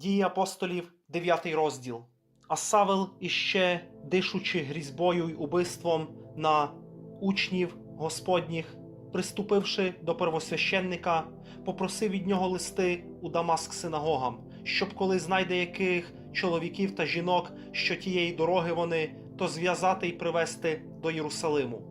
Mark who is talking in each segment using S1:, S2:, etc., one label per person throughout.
S1: Дії апостолів, 9 розділ. А Савел іще, дишучи грізьбою й убивством на учнів Господніх, приступивши до первосвященника, попросив від нього листи у Дамаск синагогам, щоб коли знайде яких чоловіків та жінок, що тієї дороги вони, то зв'язати й привести до Єрусалиму.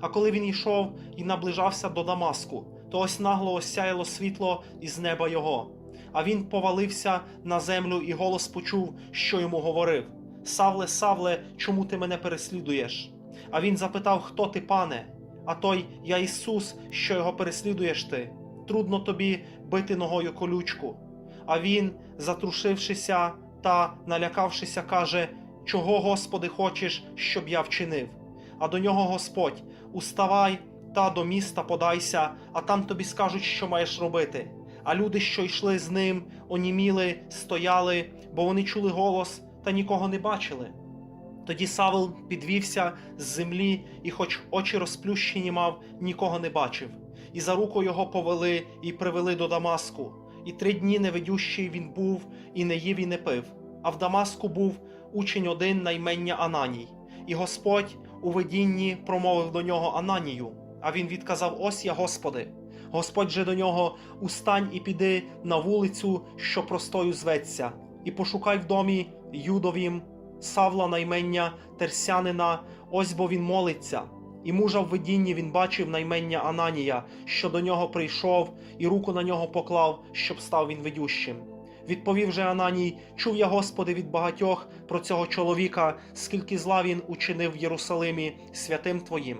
S1: А коли він йшов і наближався до Дамаску, то ось нагло осяяло світло із неба його. А він повалився на землю і голос почув, що йому говорив: Савле, Савле, чому ти мене переслідуєш? А він запитав, хто ти, пане? А той я Ісус, що його переслідуєш ти. Трудно тобі бити ногою колючку. А він, затрушившися та налякавшися, каже: Чого, Господи, хочеш, щоб я вчинив? А до нього Господь: Уставай та до міста подайся, а там тобі скажуть, що маєш робити. А люди, що йшли з ним, оніміли, стояли, бо вони чули голос та нікого не бачили. Тоді Савел підвівся з землі, і, хоч очі розплющені мав, нікого не бачив. І за руку його повели і привели до Дамаску. І три дні невидющий він був, і не їв, і не пив. А в Дамаску був учень один на імення Ананій. І Господь у видінні промовив до нього Ананію. А він відказав: Ось я, Господи. Господь же до нього устань і піди на вулицю, що простою зветься, і пошукай в домі Юдовім Савла наймення Терсянина, ось бо він молиться. І мужа в видінні він бачив наймення Ананія, що до нього прийшов, і руку на нього поклав, щоб став він видющим. Відповів же Ананій: Чув я, Господи, від багатьох про цього чоловіка, скільки зла він учинив в Єрусалимі святим Твоїм.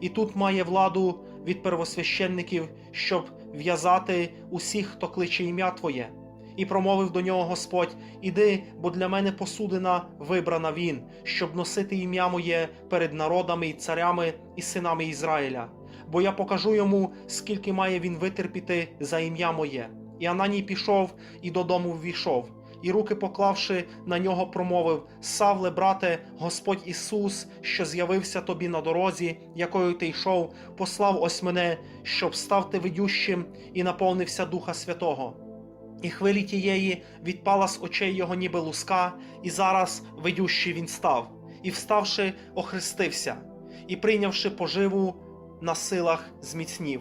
S1: І тут має владу від первосвященників, щоб в'язати усіх, хто кличе ім'я Твоє. І промовив до нього Господь: Іди, бо для мене посудина вибрана він, щоб носити ім'я моє перед народами і царями і синами Ізраїля. Бо я покажу йому, скільки має він витерпіти за ім'я моє. І Ананій пішов і додому ввійшов, і руки поклавши на нього, промовив: Савле, брате, Господь Ісус, що з'явився тобі на дорозі, якою ти йшов, послав ось мене, щоб став ти видющим і наповнився Духа Святого. І хвилі тієї відпала з очей його ніби луска, і зараз видющий він став, і вставши, охрестився, і прийнявши поживу на силах зміцнів.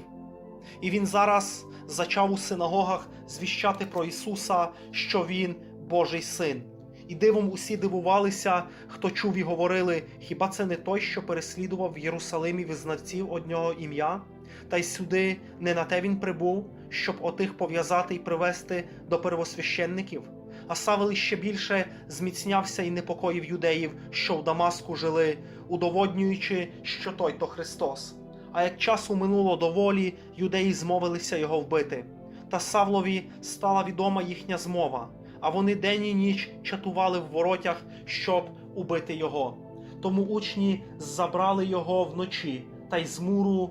S1: І він зараз зачав у синагогах звіщати про Ісуса, що Він Божий син. І дивом усі дивувалися, хто чув і говорили: хіба це не той, що переслідував в Єрусалимі визнавців однього ім'я? Та й сюди не на те він прибув, щоб отих пов'язати і привести до первосвященників. А Савел ще більше зміцнявся і непокоїв юдеїв, що в Дамаску жили, удоводнюючи, що той то Христос. А як часу минуло доволі, юдеї змовилися його вбити. Та Савлові стала відома їхня змова, а вони день і ніч чатували в воротях, щоб убити його. Тому учні забрали його вночі та й з муру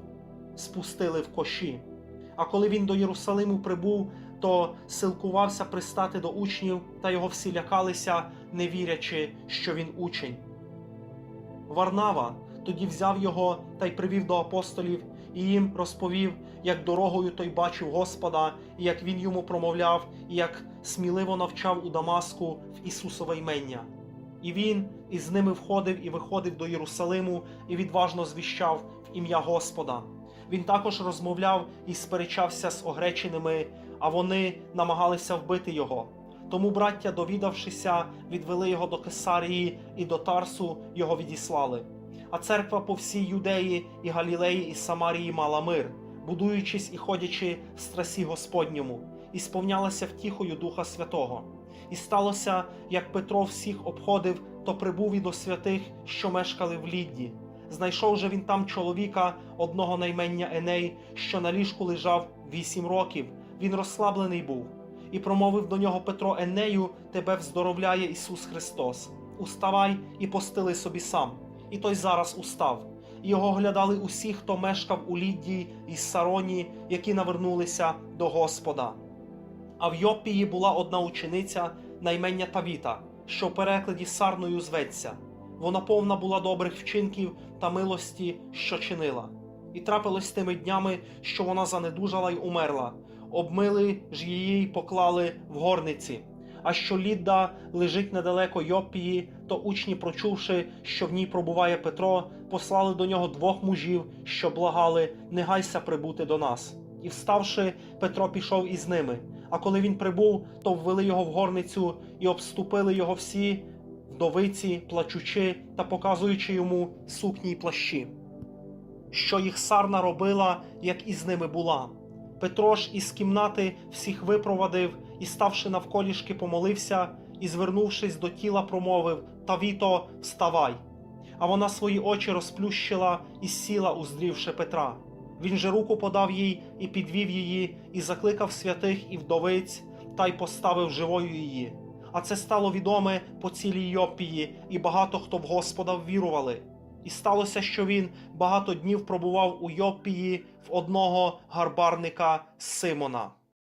S1: спустили в коші. А коли він до Єрусалиму прибув, то силкувався пристати до учнів, та його всі лякалися, не вірячи, що він учень. Варнава тоді взяв його та й привів до апостолів, і їм розповів, як дорогою той бачив Господа, і як він йому промовляв, і як сміливо навчав у Дамаску в Ісусове ймення. І він із ними входив і виходив до Єрусалиму і відважно звіщав в ім'я Господа. Він також розмовляв і сперечався з огреченими, а вони намагалися вбити його. Тому браття, довідавшися, відвели його до Кесарії і до Тарсу його відіслали. А церква по всій Юдеї і Галілеї і Самарії мала мир, будуючись і ходячи в страсі Господньому, і сповнялася втіхою Духа Святого. І сталося, як Петро всіх обходив, то прибув і до святих, що мешкали в Лідді. Знайшов же він там чоловіка, одного наймення Еней, що на ліжку лежав вісім років. Він розслаблений був. І промовив до нього Петро Енею, тебе вздоровляє Ісус Христос. Уставай і постили собі сам. І той зараз устав. Його оглядали усі, хто мешкав у Ліддії і Сароні, які навернулися до Господа. А в Йоппії була одна учениця на імення Тавіта, що в перекладі сарною зветься. Вона повна була добрих вчинків та милості, що чинила. І трапилось тими днями, що вона занедужала й умерла. Обмили ж її й поклали в горниці. А що Лідда лежить недалеко Йоппії, то учні, прочувши, що в ній пробуває Петро, послали до нього двох мужів, що благали не гайся прибути до нас. І вставши, Петро пішов із ними. А коли він прибув, то ввели його в горницю і обступили його всі вдовиці, плачучи та показуючи йому сукні й плащі. Що їх сарна робила, як із ними була. Петро ж із кімнати всіх випровадив і, ставши навколішки, помолився і, звернувшись до тіла, промовив Тавіто, вставай. А вона свої очі розплющила і сіла, уздрівши Петра. Він же руку подав їй і підвів її, і закликав святих і вдовиць, та й поставив живою її. А це стало відоме по цілій Йоппії, і багато хто в Господа ввірували. І сталося, що він багато днів пробував у Йоппії в одного гарбарника Симона.